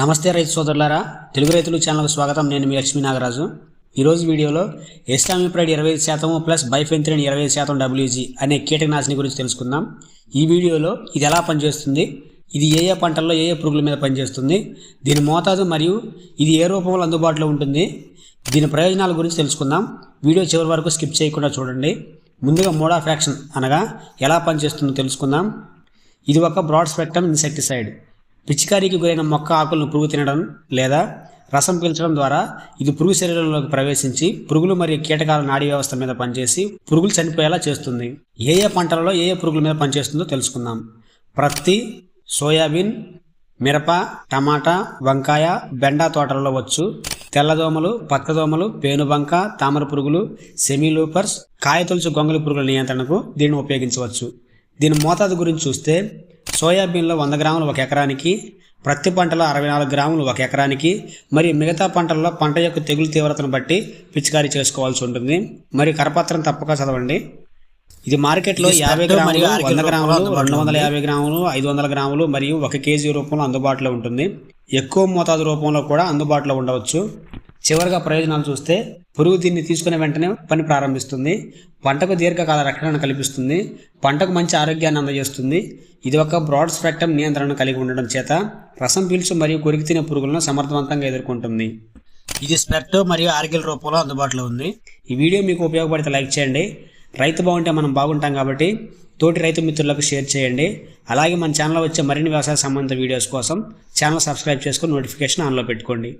నమస్తే రైతు సోదరులారా తెలుగు రైతులు ఛానల్కు స్వాగతం. నేను మీ లక్ష్మీ నాగరాజు. ఈరోజు వీడియోలో ఎస్టామిప్రైడ్ ఇరవై ఐదు శాతము ప్లస్ బైఫెంత్రిన్ ఇరవై ఐదు శాతం డబ్ల్యూజీ అనే కీటకనాశిని గురించి తెలుసుకుందాం. ఈ వీడియోలో ఇది ఎలా పనిచేస్తుంది? ఇది ఏ ఏ పంటల్లో ఏ ఏ పురుగుల మీద పనిచేస్తుంది? దీని మోతాదు మరియు ఇది ఏ రూపంలో అందుబాటులో ఉంటుంది? దీని ప్రయోజనాల గురించి తెలుసుకుందాం. వీడియో చివరి వరకు స్కిప్ చేయకుండా చూడండి. ముందుగా మోడా ఫ్యాక్షన్ అనగా ఎలా పనిచేస్తుందో తెలుసుకుందాం. ఇది ఒక బ్రాడ్ స్పెక్ట్రమ్ ఇన్సెక్టిసైడ్. పిచికారీకి గురైన మొక్క ఆకులను పురుగు తినడం లేదా రసం పీల్చడం ద్వారా ఇది పురుగు శరీరంలోకి ప్రవేశించి పురుగులు మరియు కీటకాల నాడీ వ్యవస్థ మీద పనిచేసి పురుగులు చనిపోయేలా చేస్తుంది. ఏ ఏ పంటలలో ఏ ఏ పురుగుల మీద పనిచేస్తుందో తెలుసుకుందాం. ప్రత్తి సోయాబీన్ మిరప టమాటా వంకాయ బెండా తోటలలో వచ్చు తెల్లదోమలు పక్కదోమలు పేనుబంక తామర పురుగులు సెమీలూపర్స్ కాయతొలుచు గొంగలి పురుగుల నియంత్రణకు దీన్ని ఉపయోగించవచ్చు. దీని మోతాదు గురించి చూస్తే సోయాబీన్లో వంద గ్రాములు ఒక ఎకరానికి ప్రతి పంటలో అరవై నాలుగు గ్రాములు ఒక ఎకరానికి మరియు మిగతా పంటల్లో పంట యొక్క తెగులు తీవ్రతను బట్టి పిచికారీ చేసుకోవాల్సి ఉంటుంది. మరియు కరపత్రం తప్పక చదవండి. ఇది మార్కెట్లో యాభై గ్రాములు వంద గ్రాములు రెండు వందల యాభై గ్రాములు ఐదు వందల గ్రాములు మరియు ఒక కేజీ రూపంలో అందుబాటులో ఉంటుంది. ఎక్కువ మోతాదు రూపంలో కూడా అందుబాటులో ఉండవచ్చు. చివరిగా ప్రయోజనాలు చూస్తే పురుగు దీన్ని తీసుకునే వెంటనే పని ప్రారంభిస్తుంది. పంటకు దీర్ఘకాల రక్షణను కల్పిస్తుంది. పంటకు మంచి ఆరోగ్యాన్ని అందజేస్తుంది. ఇది ఒక బ్రాడ్ స్పెక్టమ్ నియంత్రణను కలిగి ఉండడం చేత రసం పీల్చు మరియు కొరికి తినే పురుగులను సమర్థవంతంగా ఎదుర్కొంటుంది. ఇది స్పెక్ట్ మరియు ఆర్గిల్ రూపంలో అందుబాటులో ఉంది. ఈ వీడియో మీకు ఉపయోగపడితే లైక్ చేయండి. రైతు బాగుంటే మనం బాగుంటాం కాబట్టి తోటి రైతు మిత్రులకు షేర్ చేయండి. అలాగే మన ఛానల్లో వచ్చే మరిన్ని వ్యవసాయ సంబంధిత వీడియోస్ కోసం ఛానల్ సబ్స్క్రైబ్ చేసుకొని నోటిఫికేషన్ ఆన్లో పెట్టుకోండి.